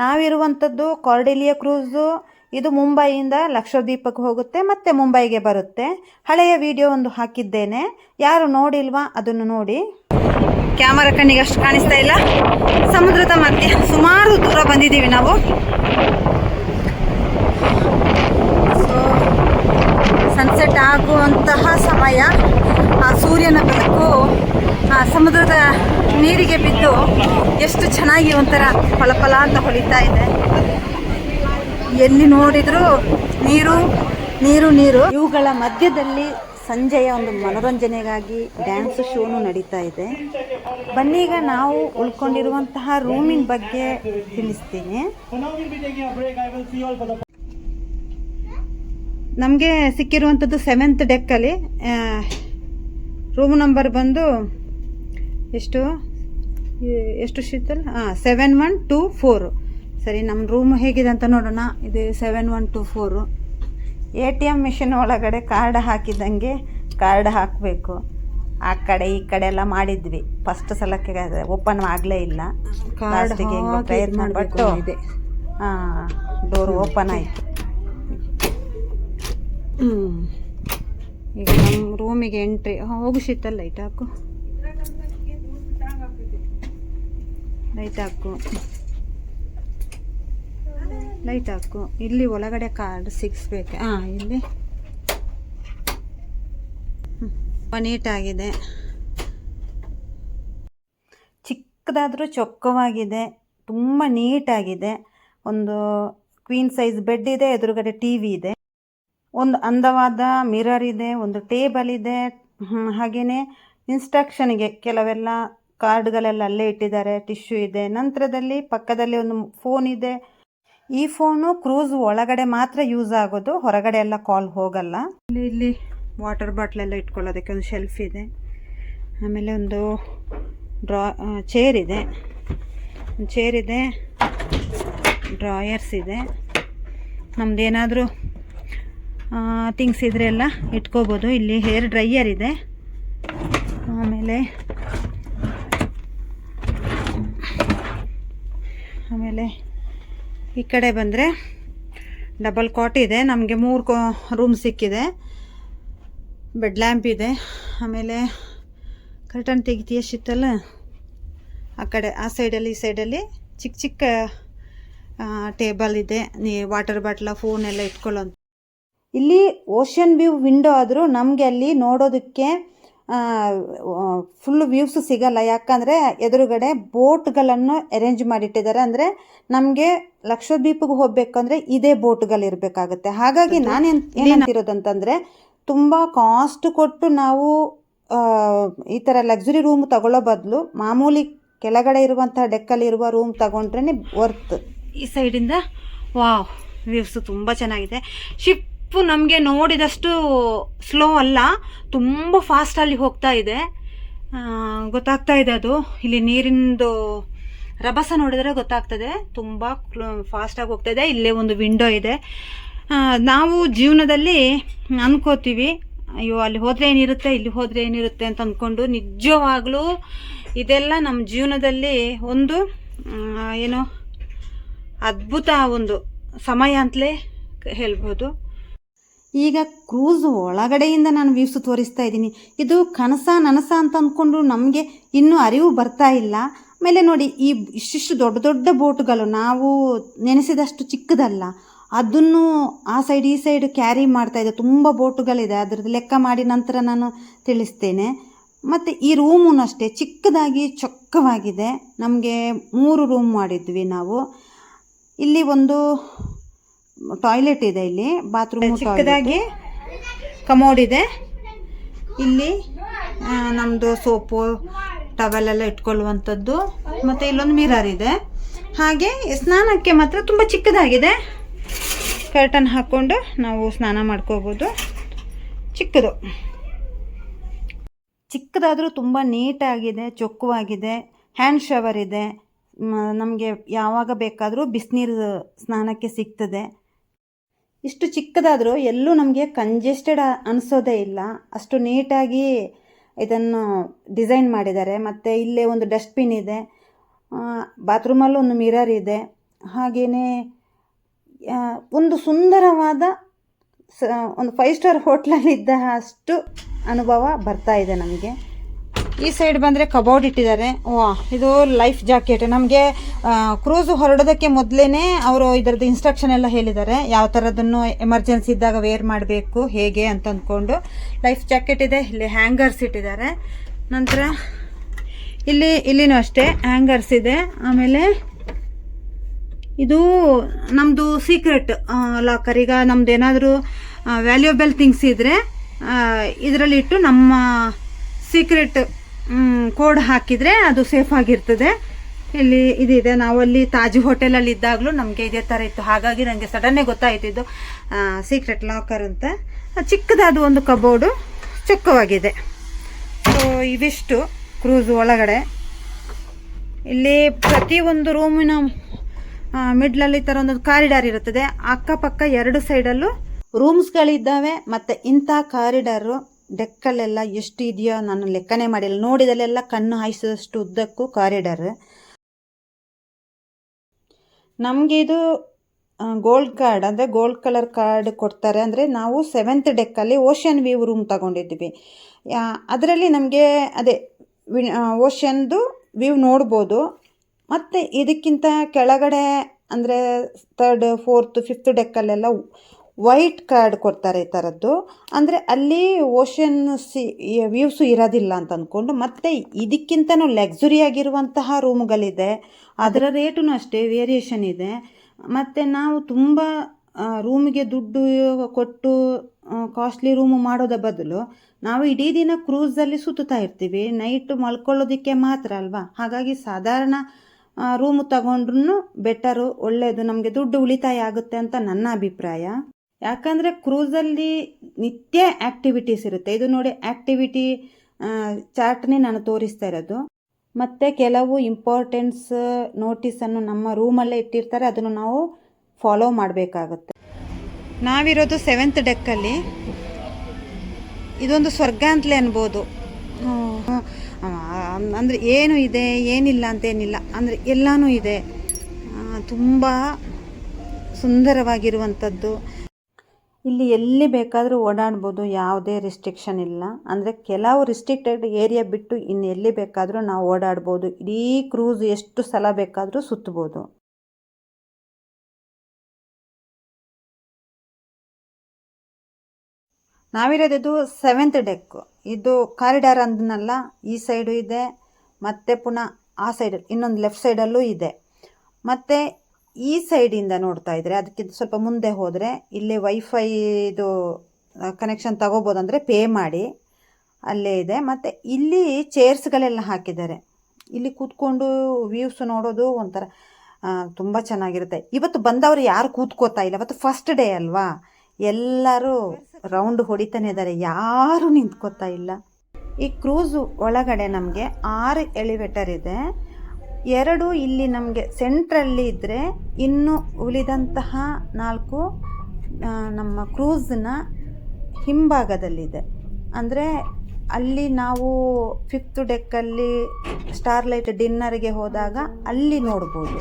ನಾವಿರುವಂಥದ್ದು ಕಾರ್ಡೆಲಿಯಾ cruise. ಇದು ಮುಂಬೈಯಿಂದ ಲಕ್ಷದ್ವೀಪಕ್ಕೆ ಹೋಗುತ್ತೆ, ಮತ್ತೆ ಮುಂಬೈಗೆ ಬರುತ್ತೆ. ಹಳೆಯ ವಿಡಿಯೋ ಒಂದು ಹಾಕಿದ್ದೇನೆ. ಯಾರು ನೋಡಿಲ್ವಾ ಅದನ್ನು ನೋಡಿ. ಕ್ಯಾಮರಾ ಕಣ್ಣಿಗೆ ಅಷ್ಟು ಕಾಣಿಸ್ತಾ ಇಲ್ಲ. ಸಮುದ್ರದ ಮಧ್ಯೆ ಸುಮಾರು ದೂರ ಬಂದಿದ್ದೀವಿ ನಾವು. ಸನ್ಸೆಟ್ ಆಗುವಂತಹ ಸಮಯ. ಆ ಸೂರ್ಯನ ಬೆಳಕು, ಆ ಸಮುದ್ರದ ನೀರಿಗೆ ಬಿದ್ದು ಎಷ್ಟು ಚೆನ್ನಾಗಿ ಒಂಥರ ಫಲಫಲ ಅಂತ ಹೊಳಿತಾ ಇದೆ. ಎಲ್ಲಿ ನೋಡಿದ್ರು ನೀರು ನೀರು ನೀರು. ಇವುಗಳ ಮಧ್ಯದಲ್ಲಿ ಸಂಜೆಯ ಒಂದು ಮನೋರಂಜನೆಗಾಗಿ ಡ್ಯಾನ್ಸ್ ಶೋನು ನಡೀತಾ ಇದೆ. ಬನ್ನೀಗ ನಾವು ಉಳ್ಕೊಂಡಿರುವಂತಹ ರೂಮಿನ ಬಗ್ಗೆ ತಿಳಿಸ್ತೀನಿ. ನಮಗೆ ಸಿಕ್ಕಿರುವಂಥದ್ದು ಸೆವೆಂತ್ ಡೆಕ್ಕಲ್ಲಿ ರೂಮ್ ನಂಬರ್ ಬಂದು ಎಷ್ಟು? ಎಷ್ಟು ಶೀತಲ್ ಹಾಂ ಸೆವೆನ್ ಒನ್ ಟೂ ಫೋರು ಸರಿ ನಮ್ಮ ರೂಮ್ ಹೇಗಿದೆ ಅಂತ ನೋಡೋಣ. ಇದು seven one two four A T M machine ಒಳಗಡೆ ಕಾರ್ಡ್ ಹಾಕಿದಂಗೆ ಕಾರ್ಡ್ ಹಾಕಬೇಕು. ಆ ಕಡೆ ಈ ಕಡೆ ಎಲ್ಲ ಮಾಡಿದ್ವಿ. ಫಸ್ಟ್ ಸಲಕ್ಕೆ ಓಪನ್ ಆಗಲೇ ಇಲ್ಲ. ಕಾರ್ಡ್ಗೆ ಪ್ರಯತ್ನ ಪಟ್ಟು ಇದೆ. ಹಾಂ ಡೋರ್ ಓಪನ್ ಆಯಿತು. ಈಗ ನಮ್ಮ ರೂಮಿಗೆ ಎಂಟ್ರಿ ಹೋಗು ಶೀತಲ್ ಲೈಟ್ ಹಾಕು. ಲೈಟ್ ಹಾಕು ಲೈಟ್ ಹಾಕು ಇಲ್ಲಿ ಒಳಗಡೆ ಕಾರ್ಡ್ ಸಿಗಿಸ್ಬೇಕು? ಹಾಂ ಇಲ್ಲಿ. ನೀಟಾಗಿದೆ. ಚಿಕ್ಕದಾದರೂ ಚೊಕ್ಕವಾಗಿದೆ. ತುಂಬ ನೀಟಾಗಿದೆ. ಒಂದು ಕ್ವೀನ್ ಸೈಜ್ ಬೆಡ್ ಇದೆ, ಎದುರುಗಡೆ ಟಿ ವಿ ಇದೆ. ಒಂದು ಅಂದವಾದ ಮಿರರ್ ಇದೆ, ಒಂದು ಟೇಬಲ್ ಇದೆ. ಹಾಗೆಯೇ ಇನ್ಸ್ಟ್ರಕ್ಷನ್ಗೆ ಕೆಲವೆಲ್ಲ ಕಾರ್ಡ್ಗಳೆಲ್ಲ ಅಲ್ಲೇ ಇಟ್ಟಿದ್ದಾರೆ, ಟಿಶ್ಯೂ ಇದೆ. ನಂತರದಲ್ಲಿ ಪಕ್ಕದಲ್ಲಿ ಒಂದು ಫೋನ್ ಇದೆ. ಈ ಫೋನು ಕ್ರೂಸ್ ಒಳಗಡೆ ಮಾತ್ರ ಯೂಸ್ ಆಗೋದು, ಹೊರಗಡೆ ಎಲ್ಲ ಕಾಲ್ ಹೋಗಲ್ಲ. ಇಲ್ಲಿ ಇಲ್ಲಿ ವಾಟರ್ ಬಾಟ್ಲೆಲ್ಲ ಇಟ್ಕೊಳ್ಳೋದಕ್ಕೆ ಒಂದು ಶೆಲ್ಫ್ ಇದೆ. ಆಮೇಲೆ ಒಂದು ಡ್ರಾ ಚೇರ್ ಇದೆ. ಒಂದು ಚೇರ್ ಇದೆ, ಡ್ರಾಯರ್ಸ್ ಇದೆ. ನಮ್ದೇನಾದರೂ ಥಿಂಗ್ಸ್ ಇದ್ರೆ ಎಲ್ಲ ಇಟ್ಕೋಬೋದು. ಇಲ್ಲಿ ಹೇರ್ ಡ್ರೈಯರ್ ಇದೆ. ಆಮೇಲೆ ಆಮೇಲೆ ಈ ಕಡೆ ಬಂದರೆ ಡಬಲ್ ಕಾಟ್ ಇದೆ. ನಮಗೆ ಮೂರು ಕೋ ರೂಮ್ ಸಿಕ್ಕಿದೆ. ಬೆಡ್ ಲ್ಯಾಂಪ್ ಇದೆ. ಆಮೇಲೆ ಕರ್ಟನ್ ತೆಗಿತೀಯ ಶಿತ್ತಲ್ಲ ಆ ಕಡೆ, ಆ ಸೈಡಲ್ಲಿ ಈ ಸೈಡಲ್ಲಿ ಚಿಕ್ಕ ಚಿಕ್ಕ ಟೇಬಲ್ ಇದೆ. ನೀ ವಾಟರ್ ಬಾಟ್ಲ ಫೋನ್ ಎಲ್ಲ ಇಟ್ಕೊಳ್ಳೋ ಇಲ್ಲಿ ಓಷನ್ ವ್ಯೂ ವಿಂಡೋ ಆದರೂ ನಮಗೆ ಅಲ್ಲಿ ನೋಡೋದಕ್ಕೆ ಫುಲ್ ವ್ಯೂಸ್ ಸಿಗಲ್ಲ. ಯಾಕಂದರೆ ಎದುರುಗಡೆ ಬೋಟ್ಗಳನ್ನು ಅರೇಂಜ್ ಮಾಡಿಟ್ಟಿದ್ದಾರೆ. ಅಂದರೆ ನಮಗೆ ಲಕ್ಷದ್ವೀಪಿಗೆ ಹೋಗ್ಬೇಕಂದ್ರೆ ಇದೇ ಬೋಟ್ಗಳು ಇರಬೇಕಾಗುತ್ತೆ. ಹಾಗಾಗಿ ನಾನೇನು ಏನಂತಿರೋದಂತಂದರೆ ತುಂಬ ಕಾಸ್ಟ್ ಕೊಟ್ಟು ನಾವು ಈ ಥರ ಲಕ್ಸುರಿ ರೂಮ್ ತಗೊಳ್ಳೋ ಬದಲು ಮಾಮೂಲಿ ಕೆಳಗಡೆ ಇರುವಂಥ ಡೆಕ್ಕಲ್ಲಿ ಇರುವ ರೂಮ್ ತಗೊಂಡ್ರೇ ವರ್ತ್ ಈ ಸೈಡಿಂದ ವಾವ್ ವ್ಯೂಸ್ ತುಂಬ ಚೆನ್ನಾಗಿದೆ. ನಮಗೆ ನೋಡಿದಷ್ಟು ಸ್ಲೋ ಅಲ್ಲ, ತುಂಬ ಫಾಸ್ಟಲ್ಲಿ ಹೋಗ್ತಾ ಇದೆ. ಗೊತ್ತಾಗ್ತಾ ಇದೆ ಅದು. ಇಲ್ಲಿ ನೀರಿಂದು ರಭಸ ನೋಡಿದರೆ ಗೊತ್ತಾಗ್ತದೆ. ತುಂಬ ಫಾಸ್ಟಾಗಿ ಹೋಗ್ತಾ ಇದೆ. ಇಲ್ಲೇ ಒಂದು ವಿಂಡೋ ಇದೆ. ನಾವು ಜೀವನದಲ್ಲಿ ಅಂದ್ಕೋತೀವಿ ಅಯ್ಯೋ, ಅಲ್ಲಿ ಹೋದರೆ ಏನಿರುತ್ತೆ, ಇಲ್ಲಿ ಹೋದರೆ ಏನಿರುತ್ತೆ ಅಂತ ಅಂದ್ಕೊಂಡು ನಿಜವಾಗ್ಲೂ ಇದೆಲ್ಲ ನಮ್ಮ ಜೀವನದಲ್ಲಿ ಒಂದು ಏನು ಅದ್ಭುತ ಒಂದು ಸಮಯ ಅಂತಲೇ ಹೇಳ್ಬೋದು. ಈಗ ಕ್ರೂಸ್ ಒಳಗಡೆಯಿಂದ ನಾನು ವ್ಯೂಸ್ ತೋರಿಸ್ತಾ ಇದ್ದೀನಿ. ಇದು ಕನಸ ನನಸ ಅಂತ ಅಂದ್ಕೊಂಡು ನಮಗೆ ಇನ್ನೂ ಅರಿವು ಬರ್ತಾ ಇಲ್ಲ. ಆಮೇಲೆ ನೋಡಿ, ಈ ಇಷ್ಟಿಷ್ಟು ದೊಡ್ಡ ದೊಡ್ಡ ಬೋಟ್ಗಳು ನಾವು ನೆನೆಸಿದಷ್ಟು ಚಿಕ್ಕದಲ್ಲ. ಅದನ್ನು ಆ ಸೈಡ್, ಈ ಸೈಡ್ ಕ್ಯಾರಿ ಮಾಡ್ತಾ ಇದೆ. ತುಂಬ ಬೋಟುಗಳಿದೆ. ಅದರದ್ದು ಲೆಕ್ಕ ಮಾಡಿ ನಂತರ ನಾನು ತಿಳಿಸ್ತೇನೆ. ಮತ್ತು ಈ ರೂಮೂ ಅಷ್ಟೇ, ಚಿಕ್ಕದಾಗಿ ಚೊಕ್ಕವಾಗಿದೆ. ನಮಗೆ ಮೂರು ರೂಮ್ ಮಾಡಿದ್ವಿ ನಾವು. ಇಲ್ಲಿ ಒಂದು ಟಾಯ್ಲೆಟ್ ಇದೆ ಇಲ್ಲಿ ಬಾತ್ರೂಮ್ ಚಿಕ್ಕದಾಗಿ ಕಮೋಡ್ ಇದೆ. ಇಲ್ಲಿ ನಮ್ಮದು ಸೋಪು ಟವೆಲ್ ಎಲ್ಲ ಇಟ್ಕೊಳ್ಳುವಂಥದ್ದು ಮತ್ತು ಇಲ್ಲೊಂದು ಮಿರರ್ ಇದೆ. ಹಾಗೆ ಸ್ನಾನಕ್ಕೆ ಮಾತ್ರ ತುಂಬ ಚಿಕ್ಕದಾಗಿದೆ. ಕರ್ಟನ್ ಹಾಕ್ಕೊಂಡು ನಾವು ಸ್ನಾನ ಮಾಡ್ಕೋಬೋದು. ಚಿಕ್ಕದು. ಚಿಕ್ಕದಾದರೂ ತುಂಬ ನೀಟಾಗಿದೆ ಚೊಕ್ಕವಾಗಿದೆ ಹ್ಯಾಂಡ್ ಶವರ್ ಇದೆ. ನಮಗೆ ಯಾವಾಗ ಬೇಕಾದರೂ ಬಿಸಿನೀರು ಸ್ನಾನಕ್ಕೆ ಸಿಗ್ತದೆ. ಇಷ್ಟು ಚಿಕ್ಕದಾದರೂ ಎಲ್ಲೂ ನಮಗೆ ಕಂಜೆಸ್ಟೆಡ್ ಅನಿಸೋದೇ ಇಲ್ಲ. ಅಷ್ಟು ನೀಟಾಗಿ ಇದನ್ನು ಡಿಸೈನ್ ಮಾಡಿದ್ದಾರೆ. ಮತ್ತು ಇಲ್ಲೇ ಒಂದು ಡಸ್ಟ್ಬಿನ್ ಇದೆ. ಬಾತ್ರೂಮಲ್ಲೂ ಒಂದು ಮಿರರ್ ಇದೆ. ಹಾಗೆಯೇ ಒಂದು ಸುಂದರವಾದ ಸ, ಒಂದು ಫೈವ್ ಸ್ಟಾರ್ ಹೋಟ್ಲಲ್ಲಿದ್ದ ಅಷ್ಟು ಅನುಭವ ಬರ್ತಾ ಇದೆ ನಮಗೆ. ಈ ಸೈಡ್ ಬಂದರೆ ಕಬೌಡ್ ಇಟ್ಟಿದ್ದಾರೆ. ವಾ ಇದು ಲೈಫ್ ಜಾಕೆಟ್ ನಮಗೆ ಕ್ರೂಸ್ ಹೊರಡೋದಕ್ಕೆ ಮೊದಲೇ ಅವರು ಇದರದ್ದು ಇನ್ಸ್ಟ್ರಕ್ಷನ್ ಎಲ್ಲ ಹೇಳಿದ್ದಾರೆ. ಯಾವ ಥರದನ್ನು ಎಮರ್ಜೆನ್ಸಿ ಇದ್ದಾಗ ವೇರ್ ಮಾಡಬೇಕು, ಹೇಗೆ ಅಂತ ಅಂದ್ಕೊಂಡು. ಲೈಫ್ ಜಾಕೆಟ್ ಇದೆ, ಇಲ್ಲಿ ಹ್ಯಾಂಗರ್ಸ್ ಇಟ್ಟಿದ್ದಾರೆ. ನಂತರ, ಇಲ್ಲಿ, ಇಲ್ಲಿನೂ ಅಷ್ಟೇ ಹ್ಯಾಂಗರ್ಸ್ ಇದೆ. ಆಮೇಲೆ, ಇದು ನಮ್ಮದು ಸೀಕ್ರೆಟ್ ಲಾಕರ್ ಈಗ ನಮ್ದು ಏನಾದರೂ ವ್ಯಾಲ್ಯೂಬಲ್ ಥಿಂಗ್ಸ್ ಇದ್ದರೆ ಇದರಲ್ಲಿಟ್ಟು ನಮ್ಮ ಸೀಕ್ರೆಟ್ ಕೋಡ್ ಹಾಕಿದರೆ ಅದು ಸೇಫ್ ಆಗಿರ್ತದೆ. ಇಲ್ಲಿ ಇದಿದೆ. ನಾವು ಅಲ್ಲಿ ತಾಜ್ ಹೋಟೆಲಲ್ಲಿ ಇದ್ದಾಗಲೂ ನಮಗೆ ಇದೇ ಥರ ಇತ್ತು. ಹಾಗಾಗಿ ನನಗೆ ಸಡನ್ನೇ ಗೊತ್ತಾಯ್ತಿದ್ದು ಇದು ಸೀಕ್ರೆಟ್ ಲಾಕರ್ ಅಂತ. ಚಿಕ್ಕದಾದ ಒಂದು ಕಬೋರ್ಡು ಚೊಕ್ಕವಾಗಿದೆ. ಸೊ ಇವಿಷ್ಟು ಕ್ರೂಸ್ ಒಳಗಡೆ. ಇಲ್ಲಿ ಪ್ರತಿಯೊಂದು ರೂಮಿನ ಮಿಡ್ಲಲ್ಲಿ ಈ ಥರ ಒಂದು ಕಾರಿಡಾರ್ ಇರುತ್ತದೆ. ಅಕ್ಕಪಕ್ಕ ಎರಡು ಸೈಡಲ್ಲೂ ರೂಮ್ಸ್ಗಳಿದ್ದಾವೆ ಮತ್ತು ಇಂಥ ಕಾರಿಡಾರು ಡೆಕ್ಕಲ್ಲೆಲ್ಲ ಎಷ್ಟು ಇದೆಯೋ ನಾನು ಲೆಕ್ಕನೇ ಮಾಡಿಲ್ಲ. ನೋಡಿದಲ್ಲೆಲ್ಲ ಕಣ್ಣು ಹಾಯಿಸಿದಷ್ಟು ಉದ್ದಕ್ಕೂ ಕಾರಿಡಾರ್. ನಮಗೆ ಇದು ಗೋಲ್ಡ್ ಕಾರ್ಡ್ ಅಂದರೆ ಗೋಲ್ಡ್ ಕಲರ್ ಕಾರ್ಡ್ ಕೊಡ್ತಾರೆ. ಅಂದರೆ ನಾವು ಸೆವೆಂತ್ ಡೆಕ್ಕಲ್ಲಿ ಓಷನ್ ವ್ಯೂ ರೂಮ್ ತಗೊಂಡಿದ್ವಿ ಅದರಲ್ಲಿ ನಮಗೆ ಅದೇ ಓಷನ್ದು ವ್ಯೂ ನೋಡ್ಬೋದು. ಮತ್ತು ಇದಕ್ಕಿಂತ ಕೆಳಗಡೆ, ಅಂದರೆ ತರ್ಡ್ ಫೋರ್ತ್ ಫಿಫ್ತ್ ಡೆಕ್ಕಲ್ಲೆಲ್ಲ ವೈಟ್ ಕಾರ್ಡ್ ಕೊಡ್ತಾರೆ ಈ ಥರದ್ದು ಅಂದರೆ ಅಲ್ಲಿ ಓಷನ್ ಸಿ ವ್ಯೂಸು ಇರೋದಿಲ್ಲ ಅಂತ ಅಂದ್ಕೊಂಡು ಮತ್ತು ಇದಕ್ಕಿಂತನೂ ಲಕ್ಸುರಿ ಆಗಿರುವಂತಹ ರೂಮ್ಗಳಿದೆ. ಅದರ ರೇಟೂ ಅಷ್ಟೇ ವೇರಿಯೇಷನ್ ಇದೆ. ಮತ್ತು ನಾವು ತುಂಬ ರೂಮಿಗೆ ದುಡ್ಡು ಕೊಟ್ಟು ಕಾಸ್ಟ್ಲಿ ರೂಮು ಮಾಡೋದ ಬದಲು ನಾವು ಇಡೀ ದಿನ ಕ್ರೂಸಲ್ಲಿ ಸುತ್ತುತ್ತಾ ಇರ್ತೀವಿ. ನೈಟ್ ಮಲ್ಕೊಳ್ಳೋದಕ್ಕೆ ಮಾತ್ರ ಅಲ್ವಾ? ಹಾಗಾಗಿ ಸಾಧಾರಣ ರೂಮು ತಗೊಂಡ್ರೂ ಬೆಟರು ಒಳ್ಳೆಯದು ನಮಗೆ ದುಡ್ಡು ಉಳಿತಾಯ ಆಗುತ್ತೆ ಅಂತ ನನ್ನ ಅಭಿಪ್ರಾಯ. ಯಾಕಂದರೆ ಕ್ರೂಸಲ್ಲಿ ನಿತ್ಯ ಆ್ಯಕ್ಟಿವಿಟೀಸ್ ಇರುತ್ತೆ. ಇದು ನೋಡಿ ಆ್ಯಕ್ಟಿವಿಟಿ ಚಾರ್ಟ್ನೇ ನಾನು ತೋರಿಸ್ತಾ ಇರೋದು. ಮತ್ತು ಕೆಲವು ಇಂಪಾರ್ಟೆನ್ಸ್ ನೋಟಿಸನ್ನು ನಮ್ಮ ರೂಮಲ್ಲೇ ಇಟ್ಟಿರ್ತಾರೆ. ಅದನ್ನು ನಾವು ಫಾಲೋ ಮಾಡಬೇಕಾಗುತ್ತೆ. ನಾವಿರೋದು ಸೆವೆಂತ್ ಡೆಕ್ಕಲ್ಲಿ ಇದೊಂದು ಸ್ವರ್ಗ ಅಂತಲೇ ಅನ್ಬೋದು. ಅಂದರೆ ಏನು ಇದೆ, ಏನಿಲ್ಲ ಅಂತೇನಿಲ್ಲ. ಅಂದರೆ ಎಲ್ಲನೂ ಇದೆ. ತುಂಬ ಸುಂದರವಾಗಿರುವಂಥದ್ದು. ಇಲ್ಲಿ ಎಲ್ಲಿ ಬೇಕಾದರೂ ಓಡಾಡ್ಬೋದು, ಯಾವುದೇ ರಿಸ್ಟ್ರಿಕ್ಷನ್ ಇಲ್ಲ. ಅಂದರೆ ಕೆಲವು ರಿಸ್ಟ್ರಿಕ್ಟೆಡ್ ಏರಿಯಾ ಬಿಟ್ಟು ಇನ್ನು ಎಲ್ಲಿ ಬೇಕಾದರೂ ನಾವು ಓಡಾಡ್ಬೋದು. ಇಡೀ ಕ್ರೂಸ್ ಎಷ್ಟು ಸಲ ಬೇಕಾದರೂ ಸುತ್ತಬೋದು ನಾವಿರೋದಿದ್ದು ಸೆವೆಂತ್ ಡೆಕ್ ಇದು ಕಾರಿಡಾರ್ ಅಂದನಲ್ಲ, ಈ ಸೈಡು ಇದೆ, ಮತ್ತು ಪುನಃ ಆ ಸೈಡಲ್ಲಿ ಇನ್ನೊಂದು ಲೆಫ್ಟ್ ಸೈಡಲ್ಲೂ ಇದೆ. ಮತ್ತು ಈ ಸೈಡಿಂದ ನೋಡ್ತಾ ಇದ್ರೆ ಅದಕ್ಕಿಂತ ಸ್ವಲ್ಪ ಮುಂದೆ ಹೋದರೆ ಇಲ್ಲಿ ವೈಫೈದು ಕನೆಕ್ಷನ್ ತಗೋಬೋದಂದರೆ ಪೇ ಮಾಡಿ. ಅಲ್ಲೇ ಇದೆ. ಮತ್ತು ಇಲ್ಲಿ ಚೇರ್ಸ್ಗಳೆಲ್ಲ ಹಾಕಿದ್ದಾರೆ. ಇಲ್ಲಿ ಕೂತ್ಕೊಂಡು ವ್ಯೂಸ್ ನೋಡೋದು ಒಂಥರ ತುಂಬ ಚೆನ್ನಾಗಿರುತ್ತೆ. ಇವತ್ತು ಬಂದವರು ಯಾರು ಕೂತ್ಕೋತಾ ಇಲ್ಲ. ಇವತ್ತು ಫಸ್ಟ್ ಡೇ ಅಲ್ವಾ? ಎಲ್ಲರೂ ರೌಂಡ್ ಹೊಡಿತಾನೆ ಇದ್ದಾರೆ. ಯಾರು ನಿಂತ್ಕೋತಾ ಇಲ್ಲ. ಈ ಕ್ರೂಸ್ ಒಳಗಡೆ ನಮಗೆ ಆರು ಎಲಿವೇಟರ್ ಇದೆ. ಎರಡು ಇಲ್ಲಿ ನಮಗೆ ಸೆಂಟ್ರಲ್ಲಿ ಇದ್ದರೆ ಇನ್ನು ಉಳಿದಂತಹ ನಾಲ್ಕು ನಮ್ಮ ಕ್ರೂಸ್ನ ಹಿಂಭಾಗದಲ್ಲಿದೆ. ಅಂದರೆ ಅಲ್ಲಿ ನಾವು ಫಿಫ್ತ್ ಡೆಕ್ಕಲ್ಲಿ ಸ್ಟಾರ್ಲೈಟ್ ಡಿನ್ನರ್ಗೆ ಹೋದಾಗ ಅಲ್ಲಿ ನೋಡ್ಬೋದು.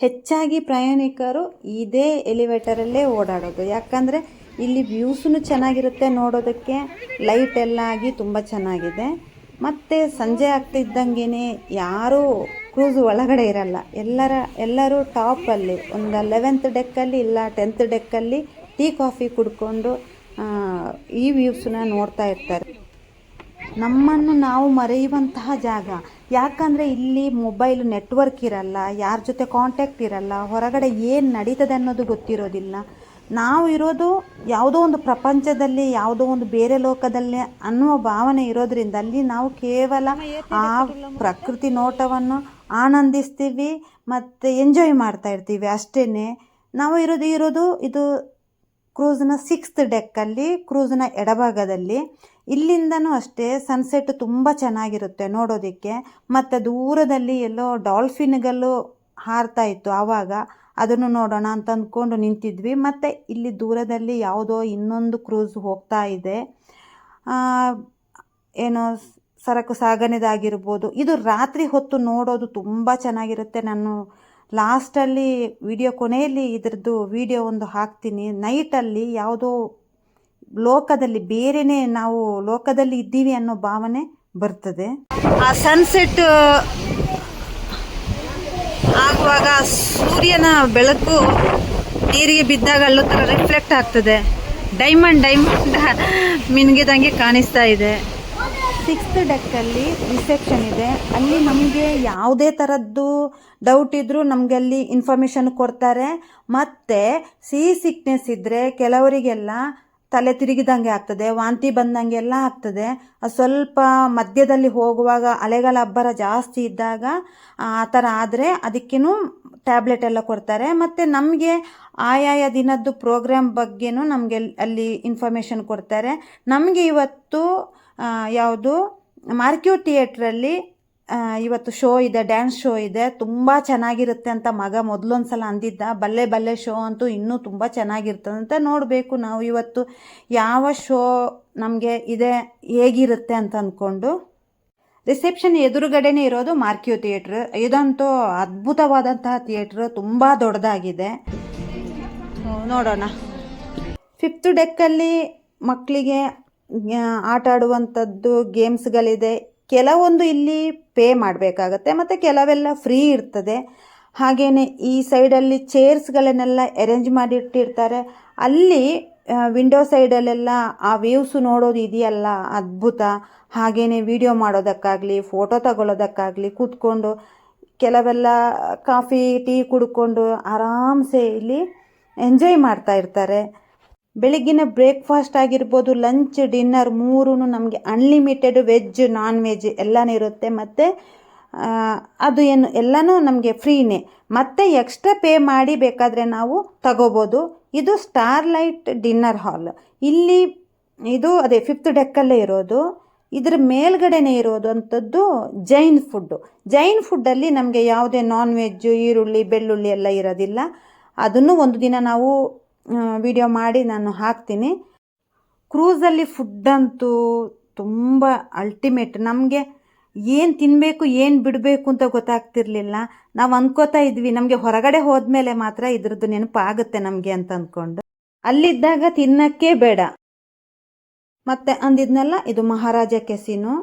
ಹೆಚ್ಚಾಗಿ ಪ್ರಯಾಣಿಕರು ಇದೇ ಎಲಿವೇಟರಲ್ಲೇ ಓಡಾಡೋದು. ಯಾಕಂದರೆ ಇಲ್ಲಿ ವ್ಯೂಸೂ ಚೆನ್ನಾಗಿರುತ್ತೆ ನೋಡೋದಕ್ಕೆ ಲೈಟ್ ಎಲ್ಲ ಆಗಿ ತುಂಬ ಚೆನ್ನಾಗಿದೆ. ಮತ್ತು ಸಂಜೆ ಆಗ್ತಿದ್ದಂಗೆ ಯಾರೂ ಕ್ರೂಸ್ ಒಳಗಡೆ ಇರಲ್ಲ. ಎಲ್ಲರ, ಎಲ್ಲರೂ ಟಾಪಲ್ಲಿ ಒಂದು ಲೆವೆಂತ್ ಡೆಕ್ಕಲ್ಲಿ ಇಲ್ಲ ಟೆಂತ್ ಡೆಕ್ಕಲ್ಲಿ ಟೀ ಕಾಫಿ ಕುಡ್ಕೊಂಡು ಈ ವ್ಯೂವ್ಸನ್ನ ನೋಡ್ತಾ ಇರ್ತಾರೆ. ನಮ್ಮನ್ನು ನಾವು ಮರೆಯುವಂತಹ ಜಾಗ. ಯಾಕಂದರೆ ಇಲ್ಲಿ ಮೊಬೈಲ್ ನೆಟ್ವರ್ಕ್ ಇರಲ್ಲ, ಯಾರ ಜೊತೆ ಕಾಂಟ್ಯಾಕ್ಟ್ ಇರಲ್ಲ, ಹೊರಗಡೆ ಏನು ನಡೀತದೆ ಅನ್ನೋದು ಗೊತ್ತಿರೋದಿಲ್ಲ. ನಾವು ಇರೋದು ಯಾವುದೋ ಒಂದು ಪ್ರಪಂಚದಲ್ಲಿ, ಯಾವುದೋ ಒಂದು ಬೇರೆ ಲೋಕದಲ್ಲಿ ಅನ್ನುವ ಭಾವನೆ ಇರೋದ್ರಿಂದ ಅಲ್ಲಿ ನಾವು ಕೇವಲ ಆ ಪ್ರಕೃತಿ ನೋಟವನ್ನು ಆನಂದಿಸ್ತೀವಿ ಮತ್ತು ಎಂಜಾಯ್ ಮಾಡ್ತಾ ಇರ್ತೀವಿ ಅಷ್ಟೇ ನಾವು ಇರೋದು ಇರೋದು ಇದು ಕ್ರೂಸ್ನ ಸಿಕ್ಸ್ತ್ ಡೆಕ್ಕಲ್ಲಿ ಕ್ರೂಸ್ನ ಎಡಭಾಗದಲ್ಲಿ. ಇಲ್ಲಿಂದನೂ ಅಷ್ಟೇ ಸನ್ಸೆಟ್ ತುಂಬ ಚೆನ್ನಾಗಿರುತ್ತೆ ನೋಡೋದಕ್ಕೆ. ಮತ್ತು ದೂರದಲ್ಲಿ ಎಲ್ಲೋ ಡಾಲ್ಫಿನ್ಗಳು ಹಾರ್ತಾ ಇತ್ತು ಆವಾಗ, ಅದನ್ನು ನೋಡೋಣ ಅಂತ ಅಂದ್ಕೊಂಡು ನಿಂತಿದ್ವಿ. ಮತ್ತು ಇಲ್ಲಿ ದೂರದಲ್ಲಿ ಯಾವುದೋ ಇನ್ನೊಂದು ಕ್ರೂಸ್ ಹೋಗ್ತಾ ಇದೆ. ಏನೋ ಸರಕು ಸಾಗಣೆದಾಗಿರ್ಬೋದು. ಇದು ರಾತ್ರಿ ಹೊತ್ತು ನೋಡೋದು ತುಂಬ ಚೆನ್ನಾಗಿರುತ್ತೆ. ನಾನು ಲಾಸ್ಟಲ್ಲಿ ವಿಡಿಯೋ ಕೊನೆಯಲ್ಲಿ ಇದರದ್ದು ವಿಡಿಯೋ ಒಂದು ಹಾಕ್ತೀನಿ. ನೈಟಲ್ಲಿ ಯಾವುದೋ ಲೋಕದಲ್ಲಿ ಬೇರೆನೇ ನಾವು ಲೋಕದಲ್ಲಿ ಇದ್ದೀವಿ ಅನ್ನೋ ಭಾವನೆ ಬರ್ತದೆ. ಆ ಸನ್ಸೆಟ್ ಆಗುವಾಗ ಸೂರ್ಯನ ಬೆಳಕು ನೀರಿಗೆ ಬಿದ್ದಾಗ ಅಲ್ಲೋ ರಿಫ್ಲೆಕ್ಟ್ ಆಗ್ತದೆ. ಡೈಮಂಡ್ ಡೈಮಂಡ್ ಮಿನ್ಗಿದಂಗೆ ಕಾಣಿಸ್ತಾ ಇದೆ. ಸಿಕ್ಸ್ತ್ ಡೆಕ್ಕಲ್ಲಿ ರಿಸೆಪ್ಷನ್ ಇದೆ. ಅಲ್ಲಿ ನಮಗೆ ಯಾವುದೇ ಥರದ್ದು ಡೌಟ್ ಇದ್ದರೂ ನಮಗೆ ಅಲ್ಲಿ ಇನ್ಫಾರ್ಮೇಷನ್ ಕೊಡ್ತಾರೆ. ಮತ್ತು ಸಿಹಿ ಸಿಕ್ನೆಸ್ ಇದ್ದರೆ ಕೆಲವರಿಗೆಲ್ಲ ತಲೆ ತಿರುಗಿದಂಗೆ ಆಗ್ತದೆ, ವಾಂತಿ ಬಂದಂಗೆ ಎಲ್ಲ ಆಗ್ತದೆ ಸ್ವಲ್ಪ ಮಧ್ಯದಲ್ಲಿ ಹೋಗುವಾಗ ಅಲೆಗಳ ಅಬ್ಬರ ಜಾಸ್ತಿ ಇದ್ದಾಗ ಆ ಥರ ಆದರೆ ಅದಕ್ಕೇನು ಟ್ಯಾಬ್ಲೆಟ್ ಎಲ್ಲ ಕೊಡ್ತಾರೆ. ಮತ್ತು ನಮಗೆ ಆಯಾಯ ದಿನದ್ದು ಪ್ರೋಗ್ರಾಮ್ ಬಗ್ಗೆನೂ ನಮಗೆ ಅಲ್ಲಿ ಇನ್ಫಾರ್ಮೇಷನ್ ಕೊಡ್ತಾರೆ. ನಮಗೆ ಇವತ್ತು ಯಾವುದು? ಮಾರ್ಕ್ಯೂ ಥಿಯೇಟ್ರಲ್ಲಿ ಇವತ್ತು ಶೋ ಇದೆ, ಡ್ಯಾನ್ಸ್ ಶೋ ಇದೆ. ತುಂಬ ಚೆನ್ನಾಗಿರುತ್ತೆ ಅಂತ ಮಗ ಮೊದಲೊಂದು ಸಲ ಅಂದಿದ್ದ. ಬಲ್ಲೆ ಬಲ್ಲೆ ಶೋ ಅಂತೂ ಇನ್ನೂ ತುಂಬ ಚೆನ್ನಾಗಿರ್ತದೆ ಅಂತ ನೋಡಬೇಕು ನಾವು ಇವತ್ತು. ಯಾವ ಶೋ ನಮಗೆ ಇದೆ, ಹೇಗಿರುತ್ತೆ ಅಂತ ಅಂದ್ಕೊಂಡು ರಿಸೆಪ್ಷನ್ ಎದುರುಗಡೆನೇ ಇರೋದು ಮಾರ್ಕ್ಯೂ ಥಿಯೇಟ್ರ್. ಇದಂತೂ ಅದ್ಭುತವಾದಂತಹ ಥಿಯೇಟ್ರ್. ತುಂಬ ದೊಡ್ಡದಾಗಿದೆ. ನೋಡೋಣ. ಫಿಫ್ತ್ ಡೆಕ್ಕಲ್ಲಿ ಮಕ್ಕಳಿಗೆ ಆಟ ಆಡುವಂಥದ್ದು ಗೇಮ್ಸ್ಗಳಿದೆ. ಕೆಲವೊಂದು ಇಲ್ಲಿ ಪೇ ಮಾಡಬೇಕಾಗತ್ತೆ, ಮತ್ತು ಕೆಲವೆಲ್ಲ ಫ್ರೀ ಇರ್ತದೆ. ಹಾಗೆಯೇ ಈ ಸೈಡಲ್ಲಿ ಚೇರ್ಸ್ಗಳನ್ನೆಲ್ಲ ಅರೇಂಜ್ ಮಾಡಿಟ್ಟಿರ್ತಾರೆ. ಅಲ್ಲಿ ವಿಂಡೋ ಸೈಡಲ್ಲೆಲ್ಲ ಆ ವ್ಯೂವ್ಸ್ ನೋಡೋದು ಇದೆಯಲ್ಲ, ಅದ್ಭುತ. ಹಾಗೆಯೇ ವಿಡಿಯೋ ಮಾಡೋದಕ್ಕಾಗಲಿ, ಫೋಟೋ ತಗೊಳ್ಳೋದಕ್ಕಾಗಲಿ ಕೂತ್ಕೊಂಡು ಕೆಲವೆಲ್ಲ ಕಾಫಿ, ಟೀ ಕುಡ್ಕೊಂಡು ಆರಾಮ್ಸೆ ಇಲ್ಲಿ ಎಂಜಾಯ್ ಮಾಡ್ತಾ ಇರ್ತಾರೆ. ಬೆಳಗ್ಗಿನ ಬ್ರೇಕ್ಫಾಸ್ಟ್ ಆಗಿರ್ಬೋದು ಲಂಚ್ ಡಿನ್ನರ್ ಮೂರೂ ನಮಗೆ ಅನ್ಲಿಮಿಟೆಡ್ ವೆಜ್ ನಾನ್ ವೆಜ್ ಎಲ್ಲನೂ ಇರುತ್ತೆ. ಮತ್ತು ಅದು ಏನು, ಎಲ್ಲನೂ ನಮಗೆ ಫ್ರೀನೇ ಮತ್ತು ಎಕ್ಸ್ಟ್ರಾ ಪೇ ಮಾಡಿ ಬೇಕಾದರೆ ನಾವು ತಗೋಬೋದು. ಇದು ಸ್ಟಾರ್ಲೈಟ್ ಡಿನ್ನರ್ ಹಾಲ್ ಇಲ್ಲಿ ಇದು ಅದೇ ಫಿಫ್ತ್ ಡೆಕ್ಕಲ್ಲೇ ಇರೋದು. ಇದರ ಮೇಲ್ಗಡೆನೇ ಇರೋದು ಅಂಥದ್ದು ಜೈನ್ ಫುಡ್ಡು ಜೈನ್ ಫುಡ್ಡಲ್ಲಿ ನಮಗೆ ಯಾವುದೇ ನಾನ್ ವೆಜ್ಜು ಈರುಳ್ಳಿ, ಬೆಳ್ಳುಳ್ಳಿ ಎಲ್ಲ ಇರೋದಿಲ್ಲ. ಅದನ್ನು ಒಂದು ದಿನ ನಾವು ವಿಡಿಯೋ ಮಾಡಿ ನಾನು ಹಾಕ್ತೀನಿ. ಕ್ರೂಸಲ್ಲಿ ಫುಡ್ ಅಂತೂ ತುಂಬ ಅಲ್ಟಿಮೇಟ್ ನಮಗೆ ಏನು ತಿನ್ನಬೇಕು ಏನು ಬಿಡಬೇಕು ಅಂತ ಗೊತ್ತಾಗ್ತಿರ್ಲಿಲ್ಲ. ನಾವು ಅಂದ್ಕೋತಾ ಇದ್ವಿ, ನಮಗೆ ಹೊರಗಡೆ ಹೋದ್ಮೇಲೆ ಮಾತ್ರ ಇದ್ರದ್ದು ನೆನಪಾಗುತ್ತೆ ನಮಗೆ ಅಂತ ಅಂದ್ಕೊಂಡು ಅಲ್ಲಿದ್ದಾಗ ತಿನ್ನಕ್ಕೆ ಬೇಡ. ಮತ್ತೆ ಅಂದಿದ್ನಲ್ಲ, ಇದು ಮಹಾರಾಜ ಕೆಸಿನೋ.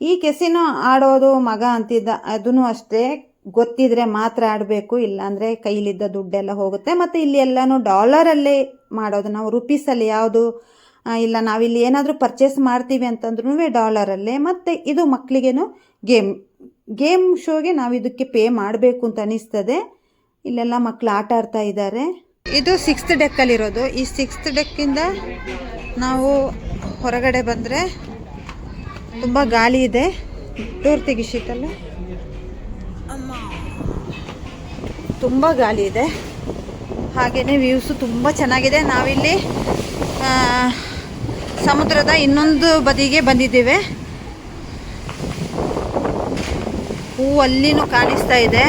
ಈ ಕೆಸಿನೋ ಆಡೋದು ಮಗ ಅಂತಿದ್ದ ಅದೂ ಅಷ್ಟೇ. ಗೊತ್ತಿದ್ರೆ ಮಾತ್ರ ಆಡಬೇಕು, ಇಲ್ಲಾಂದರೆ ಕೈಲಿದ್ದ ದುಡ್ಡೆಲ್ಲ ಹೋಗುತ್ತೆ. ಮತ್ತು ಇಲ್ಲಿ ಎಲ್ಲನೂ ಡಾಲರಲ್ಲೇ ಮಾಡೋದು ನಾವು ರುಪೀಸಲ್ಲಿ ಯಾವುದು ಇಲ್ಲ ನಾವಿಲ್ಲಿ ಏನಾದರೂ ಪರ್ಚೇಸ್ ಮಾಡ್ತೀವಿ ಅಂತಂದ್ರೂ ಡಾಲರಲ್ಲೇ ಮತ್ತು ಇದು ಮಕ್ಕಳಿಗೇನು ಗೇಮ್ ಗೇಮ್ ಶೋಗೆ ನಾವು ಇದಕ್ಕೆ ಪೇ ಮಾಡಬೇಕು ಅಂತ ಅನಿಸ್ತದೆ. ಇಲ್ಲೆಲ್ಲ ಮಕ್ಕಳು ಆಟ ಆಡ್ತಾ ಇದ್ದಾರೆ. ಇದು ಸಿಕ್ಸ್ತ್ ಡೆಕ್ಕಲ್ಲಿರೋದು ಈ ಸಿಕ್ಸ್ತ್ ಡೆಕ್ಕಿಂದ ನಾವು ಹೊರಗಡೆ ಬಂದರೆ ತುಂಬ ಗಾಳಿ ಇದೆ. ಟೂರ್ ತೆಗಿಶೀತಲ್ಲ? ತುಂಬ ಗಾಳಿ ಇದೆ. ಹಾಗೆಯೇ ವ್ಯೂಸು ತುಂಬ ಚೆನ್ನಾಗಿದೆ. ನಾವಿಲ್ಲಿ ಸಮುದ್ರದ ಇನ್ನೊಂದು ಬದಿಗೆ ಬಂದಿದ್ದೇವೆ. ಹೂ ಅಲ್ಲಿನೂ ಕಾಣಿಸ್ತಾ ಇದೆ.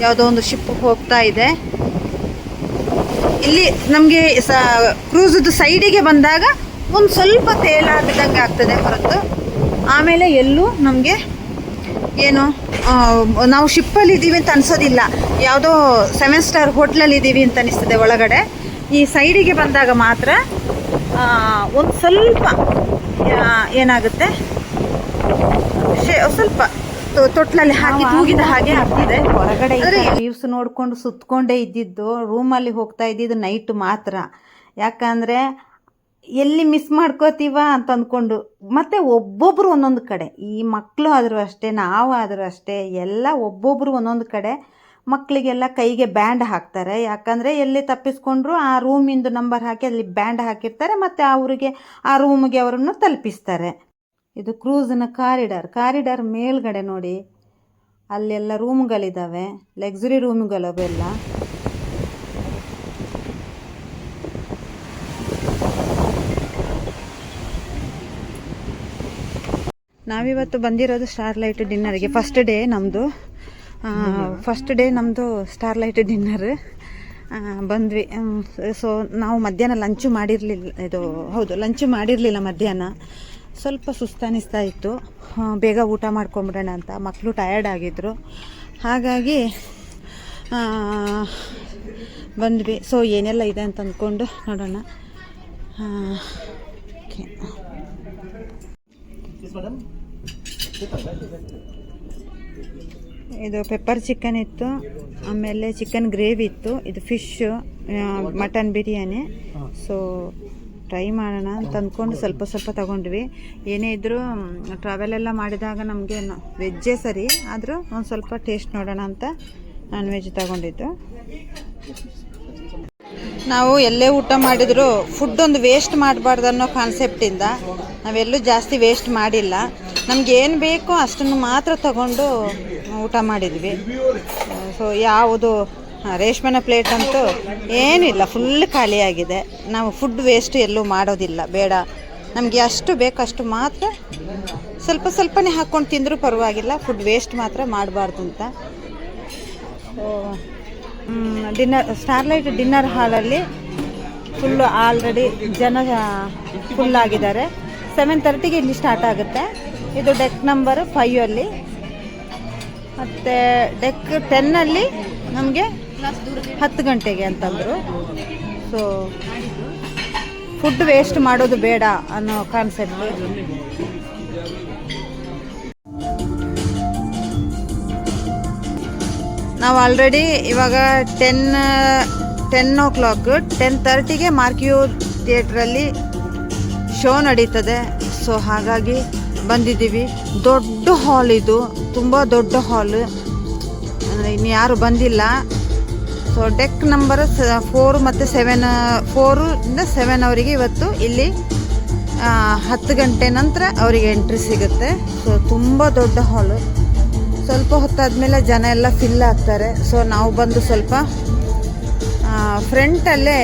ಯಾವುದೋ ಒಂದು ಶಿಪ್ ಹೋಗ್ತಾ ಇದೆ. ಇಲ್ಲಿ ನಮಗೆ ಸ ಕ್ರೂಸದ್ದು ಸೈಡಿಗೆ ಬಂದಾಗ ಒಂದು ಸ್ವಲ್ಪ ತೇಲಾಡಿದಂಗೆ ಆಗ್ತದೆ ಹೊರತು. ಆಮೇಲೆ ಎಲ್ಲೂ ನಮಗೆ ಏನು ಆ, ನಾವು ಶಿಪ್ಪಲ್ಲಿ ಇದ್ದೀವಿ ಅಂತ ಅನ್ಸೋದಿಲ್ಲ. ಯಾವುದೋ ಸೆವೆನ್ ಸ್ಟಾರ್ ಹೋಟ್ಲಲ್ಲಿ ಇದ್ದೀವಿ ಅಂತ ಅನಿಸ್ತದೆ ಒಳಗಡೆ. ಈ ಸೈಡಿಗೆ ಬಂದಾಗ ಮಾತ್ರ ಒಂದು ಸ್ವಲ್ಪ ಏನಾಗುತ್ತೆ? ಶೇ- ಸ್ವಲ್ಪ ತೊಟ್ಲಲ್ಲಿ ಹಾಕಿ ತೂಗಿದ ಹಾಗೆ ಆಗ್ತಿದೆ. ಹೊರಗಡೆ ವ್ಯೂಸ್ ನೋಡ್ಕೊಂಡು ಸುತ್ತಕೊಂಡೇ ಇದ್ದಿದ್ದು ರೂಮಲ್ಲಿ ಹೋಗ್ತಾ ಇದ್ದಿದ್ದು ನೈಟ್ ಮಾತ್ರ. ಯಾಕಂದರೆ ಎಲ್ಲಿ ಮಿಸ್ ಮಾಡ್ಕೋತೀವ ಅಂತ ಅಂದ್ಕೊಂಡು, ಮತ್ತೆ ಒಬ್ಬೊಬ್ಬರು ಒಂದೊಂದು ಕಡೆ, ಈ ಮಕ್ಕಳು ಆದರೂ ಅಷ್ಟೇ, ನಾವು ಆದರೂ ಅಷ್ಟೇ, ಎಲ್ಲ ಒಬ್ಬೊಬ್ಬರು ಒಂದೊಂದು ಕಡೆ ಮಕ್ಕಳಿಗೆಲ್ಲ ಕೈಗೆ ಬ್ಯಾಂಡ್ ಹಾಕ್ತಾರೆ. ಯಾಕಂದರೆ ಎಲ್ಲಿ ತಪ್ಪಿಸ್ಕೊಂಡ್ರು ಆ ರೂಮಿಂದು ನಂಬರ್ ಹಾಕಿ ಅಲ್ಲಿ ಬ್ಯಾಂಡ್ ಹಾಕಿರ್ತಾರೆ, ಮತ್ತು ಅವರಿಗೆ ಆ ರೂಮಿಗೆ ಅವರನ್ನು ತಲುಪಿಸ್ತಾರೆ. ಇದು ಕ್ರೂಸ್ನ ಕಾರಿಡಾರ್. ಕಾರಿಡಾರ್ ಮೇಲ್ಗಡೆ ನೋಡಿ, ಅಲ್ಲೆಲ್ಲ ರೂಮ್ಗಳಿದ್ದಾವೆ ಲಕ್ಸುರಿ ರೂಮ್ಗಳು ನಾವಿವತ್ತು ಬಂದಿರೋದು ಸ್ಟಾರ್ಲೈಟ್ ಡಿನ್ನರ್ಗೆ ಫಸ್ಟ್ ಡೇ ನಮ್ಮದು ಫಸ್ಟ್ ಡೇ ನಮ್ಮದು ಸ್ಟಾರ್ಲೈಟ್ ಡಿನ್ನರ್ ಬಂದ್ವಿ. ಸೊ ನಾವು ಮಧ್ಯಾಹ್ನ ಲಂಚು ಮಾಡಿರಲಿಲ್ಲ ಇದು, ಹೌದು ಲಂಚು ಮಾಡಿರಲಿಲ್ಲ ಮಧ್ಯಾಹ್ನ. ಸ್ವಲ್ಪ ಸುಸ್ತಾನಿಸ್ತಾ ಇತ್ತು. ಬೇಗ ಊಟ ಮಾಡ್ಕೊಂಬಿಡೋಣ ಅಂತ. ಮಕ್ಕಳು ಟಯರ್ಡ್ ಆಗಿದ್ದರು ಹಾಗಾಗಿ ಬಂದ್ವಿ. ಸೊ ಏನೆಲ್ಲ ಇದೆ ಅಂತ ಅಂದ್ಕೊಂಡು ನೋಡೋಣ. ಓಕೆ. ಇದು ಪೆಪ್ಪರ್ ಚಿಕನ್ ಇತ್ತು, ಆಮೇಲೆ ಚಿಕನ್ ಗ್ರೇವಿ ಇತ್ತು, ಇದು fish mutton biryani. So try ಮಾಡೋಣ ಅಂತ ಅಂದ್ಕೊಂಡು ಸ್ವಲ್ಪ ಸ್ವಲ್ಪ ತಗೊಂಡ್ವಿ. ಏನೇ ಇದ್ದರೂ ಟ್ರಾವೆಲ್ ಎಲ್ಲ ಮಾಡಿದಾಗ ನಮಗೆ ವೆಜ್ಜೇ ಸರಿ, ಆದರೂ ಒಂದು ಸ್ವಲ್ಪ ಟೇಸ್ಟ್ ನೋಡೋಣ ಅಂತ ನಾನ್ ವೆಜ್ ತಗೊಂಡಿದ್ದು. ನಾವು ಎಲ್ಲೇ ಊಟ ಮಾಡಿದರೂ ಫುಡ್ ಒಂದು ವೇಸ್ಟ್ ಮಾಡಬಾರ್ದು ಅನ್ನೋ ಕಾನ್ಸೆಪ್ಟಿಂದ ನಾವೆಲ್ಲೂ ಜಾಸ್ತಿ ವೇಸ್ಟ್ ಮಾಡಿಲ್ಲ. ನಮ್ಗೆ ಏನು ಬೇಕೋ ಅಷ್ಟನ್ನು ಮಾತ್ರ ತಗೊಂಡು ಊಟ ಮಾಡಿದ್ವಿ. ಸೊ ಯಾವುದು ರೇಷ್ಮೆನ ಪ್ಲೇಟ್ ಅಂತೂ ಏನಿಲ್ಲ ಫುಲ್ ಖಾಲಿಯಾಗಿದೆ. ನಾವು ಫುಡ್ ವೇಸ್ಟ್ ಎಲ್ಲೂ ಮಾಡೋದಿಲ್ಲ, ಬೇಡ. ನಮಗೆ ಅಷ್ಟು ಬೇಕು, ಅಷ್ಟು ಮಾತ್ರ ಸ್ವಲ್ಪ ಸ್ವಲ್ಪನೇ ಹಾಕ್ಕೊಂಡು ತಿಂದರೂ ಪರವಾಗಿಲ್ಲ ಫುಡ್ ವೇಸ್ಟ್ ಮಾತ್ರ ಮಾಡಬಾರ್ದು ಅಂತ. ಡಿನ್ನರ್ ಸ್ಟಾರ್ಲೈಟ್ ಡಿನ್ನರ್ ಹಾಲಲ್ಲಿ ಫುಲ್ಲು ಆಲ್ರೆಡಿ ಜನ ಫುಲ್ ಆಗಿದ್ದಾರೆ. ಸೆವೆನ್ ತರ್ಟಿಗೆ ಇಲ್ಲಿ ಸ್ಟಾರ್ಟ್ ಆಗುತ್ತೆ. ಇದು ಡೆಕ್ ನಂಬರ್ ಫೈವ್ ಅಲ್ಲಿ. ಮತ್ತು ಡೆಕ್ ಟೆನ್ನಲ್ಲಿ ನಮಗೆ ಹತ್ತು ಗಂಟೆಗೆ ಅಂತಂದರು ಸೊ ಫುಡ್ ವೇಸ್ಟ್ ಮಾಡೋದು ಬೇಡ ಅನ್ನೋ ಕಾನ್ಸೆಪ್ಟ್ ನಾವು ಆಲ್ರೆಡಿ ಇವಾಗ ten ten o'clock ten ತರ್ಟಿಗೆ ಮಾರ್ಕಿಯೋ ಥಿಯೇಟ್ರಲ್ಲಿ ಶೋ ನಡೀತದೆ. ಸೊ ಹಾಗಾಗಿ ಬಂದಿದ್ದೀವಿ. ದೊಡ್ಡ ಹಾಲ್ ಇದು. ತುಂಬ ದೊಡ್ಡ ಹಾಲ್ ಇನ್ನು ಯಾರು ಬಂದಿಲ್ಲ. ಸೊ ಡೆಕ್ ನಂಬರ್ ಫೋರ್ ಮತ್ತು ಸೆವೆನ್ ಫೋರು ಇಂದ ಸೆವೆನ್ ಅವರಿಗೆ ಇವತ್ತು ಇಲ್ಲಿ ಹತ್ತು ಗಂಟೆ ನಂತರ ಅವರಿಗೆ ಎಂಟ್ರಿ ಸಿಗುತ್ತೆ. ಸೊ ತುಂಬ ದೊಡ್ಡ ಹಾಲು ಸ್ವಲ್ಪ ಹೊತ್ತಾದಮೇಲೆ ಜನ ಎಲ್ಲ ಫಿಲ್ ಆಗ್ತಾರೆ. ಸೊ ನಾವು ಬಂದು ಸ್ವಲ್ಪ ಫ್ರಂಟಲ್ಲೇ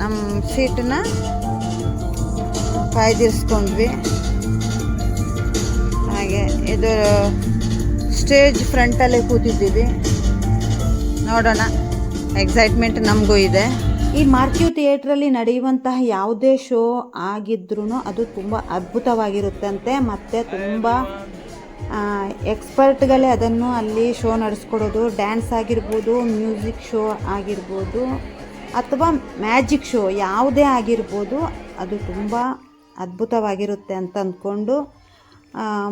ನಮ್ಮ ಸೀಟನ್ನ ಕಾಯ್ದಿರಿಸ್ಕೊಂಡ್ವಿ. ಹಾಗೆ ಇದು ಸ್ಟೇಜ್ ಫ್ರಂಟಲ್ಲೇ ಕೂತಿದ್ದೀವಿ. ನೋಡೋಣ ಎಕ್ಸೈಟ್ಮೆಂಟ್ ನಮಗೂ ಇದೆ. ಈ ಮಾರ್ಕ್ಯೂ ಥಿಯೇಟ್ರಲ್ಲಿ ನಡೆಯುವಂತಹ ಯಾವುದೇ ಶೋ ಆಗಿದ್ರೂ ಅದು ತುಂಬ ಅದ್ಭುತವಾಗಿರುತ್ತಂತೆ, ಮತ್ತು ತುಂಬ ಎಕ್ಸ್ಪರ್ಟ್ಗಳೇ ಅದನ್ನು ಅಲ್ಲಿ ಶೋ ನಡೆಸ್ಕೊಡೋದು, ಡ್ಯಾನ್ಸ್ ಆಗಿರ್ಬೋದು, ಮ್ಯೂಸಿಕ್ ಶೋ ಆಗಿರ್ಬೋದು, ಅಥವಾ ಮ್ಯಾಜಿಕ್ ಶೋ ಯಾವುದೇ ಆಗಿರ್ಬೋದು, ಅದು ತುಂಬ ಅದ್ಭುತವಾಗಿರುತ್ತೆ ಅಂತ ಅಂದ್ಕೊಂಡು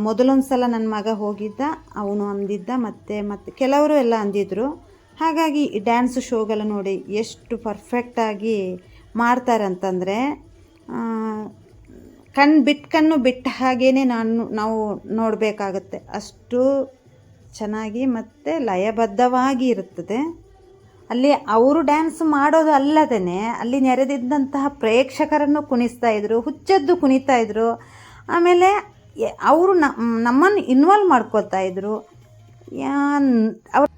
ಮೊದಲೊಂದು ಸಲ ನನ್ನ ಮಗ ಹೋಗಿದ್ದ, ಅವನು ಅಂದಿದ್ದ, ಮತ್ತು ಮತ್ತು ಕೆಲವರು ಎಲ್ಲ ಅಂದಿದ್ದರು ಹಾಗಾಗಿ ಈ ಡ್ಯಾನ್ಸ್ ಶೋಗಳು ನೋಡಿ ಎಷ್ಟು ಪರ್ಫೆಕ್ಟಾಗಿ ಮಾಡ್ತಾರೆ ಅಂತಂದರೆ ಕಣ್ಣು ಬಿಟ್ಟು ಕಣ್ಣು ಬಿಟ್ಟ ಹಾಗೇ ನಾನು, ನಾವು ನೋಡಬೇಕಾಗುತ್ತೆ. ಅಷ್ಟು ಚೆನ್ನಾಗಿ ಮತ್ತು ಲಯಬದ್ಧವಾಗಿ ಇರುತ್ತದೆ. ಅಲ್ಲಿ ಅವರು ಡ್ಯಾನ್ಸ್ ಮಾಡೋದು ಅಲ್ಲದೇ ಅಲ್ಲಿ ನೆರೆದಿದ್ದಂತಹ ಪ್ರೇಕ್ಷಕರನ್ನು ಕುಣಿಸ್ತಾ ಇದ್ದರು ಹುಚ್ಚದ್ದು ಕುಣಿತಾ ಇದ್ದರು ಆಮೇಲೆ ಅವರು ನಮ್ಮನ್ನು ಇನ್ವಾಲ್ವ್ ಮಾಡ್ಕೊಳ್ತಾ ಇದ್ರು. ಅವ್ರು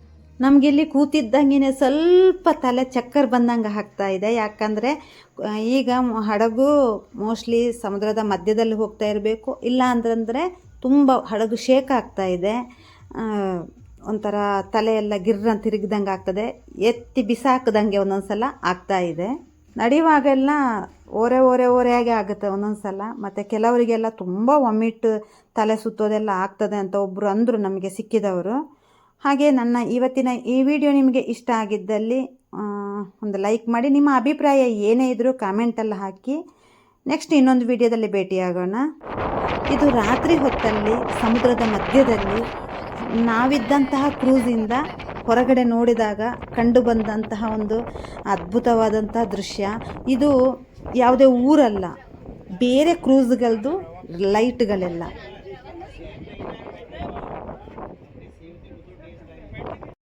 ನಮಗಿಲ್ಲಿ ಕೂತಿದ್ದಂಗೆ ಸ್ವಲ್ಪ ತಲೆ ಚಕ್ಕರ್ ಬಂದಂಗೆ ಆಗ್ತಾ ಇದೆ. ಯಾಕಂದರೆ ಈಗ ಹಡಗು ಮೋಸ್ಟ್ಲಿ ಸಮುದ್ರದ ಮಧ್ಯದಲ್ಲಿ ಹೋಗ್ತಾ ಇರಬೇಕು. ಇಲ್ಲ ಅಂತಂದರೆ ತುಂಬ ಹಡಗು ಶೇಕ್ ಆಗ್ತಾ ಇದೆ. ಒಂಥರ ತಲೆಯೆಲ್ಲ ಗಿರ್ರನ್ ಗಿರ್ರ ತಿರುಗಿದಂಗೆ ಆಗ್ತದೆ. ಎತ್ತಿ ಬಿಸಾಕದಂಗೆ ಒಂದೊಂದು ಆಗ್ತಾ ಇದೆ. ನಡೆಯುವಾಗೆಲ್ಲ ಓರೆ ಓರೆ ಓರೆಯಾಗೆ ಆಗುತ್ತೆ ಒಂದೊಂದು ಸಲ ಮತ್ತು ಕೆಲವರಿಗೆಲ್ಲ ತುಂಬ ವಾಮಿಟ್, ತಲೆ ಸುತ್ತೋದೆಲ್ಲ ಆಗ್ತದೆ ಅಂತ ಒಬ್ಬರು ಅಂದರು ನಮಗೆ ಸಿಕ್ಕಿದವರು. ಹಾಗೆ ನನ್ನ ಇವತ್ತಿನ ಈ ವಿಡಿಯೋ ನಿಮಗೆ ಇಷ್ಟ ಆಗಿದ್ದಲ್ಲಿ ಒಂದು ಲೈಕ್ ಮಾಡಿ. ನಿಮ್ಮ ಅಭಿಪ್ರಾಯ ಏನೇ ಇದ್ದರೂ ಕಾಮೆಂಟಲ್ಲಿ ಹಾಕಿ. ನೆಕ್ಸ್ಟ್ ಇನ್ನೊಂದು ವಿಡಿಯೋದಲ್ಲಿ ಭೇಟಿಯಾಗೋಣ. ಇದು ರಾತ್ರಿ ಹೊತ್ತಲ್ಲಿ, ಸಮುದ್ರದ ಮಧ್ಯದಲ್ಲಿ ನಾವಿದ್ದಂತಹ ಕ್ರೂಸಿಂದ ಹೊರಗಡೆ ನೋಡಿದಾಗ ಕಂಡು ಬಂದಂತಹ ಒಂದು ಅದ್ಭುತವಾದಂತಹ ದೃಶ್ಯ. ಇದು ಯಾವುದೇ ಊರಲ್ಲ, ಬೇರೆ ಕ್ರೂಸ್ಗಳದ್ದು ಲೈಟ್ಗಳೆಲ್ಲ.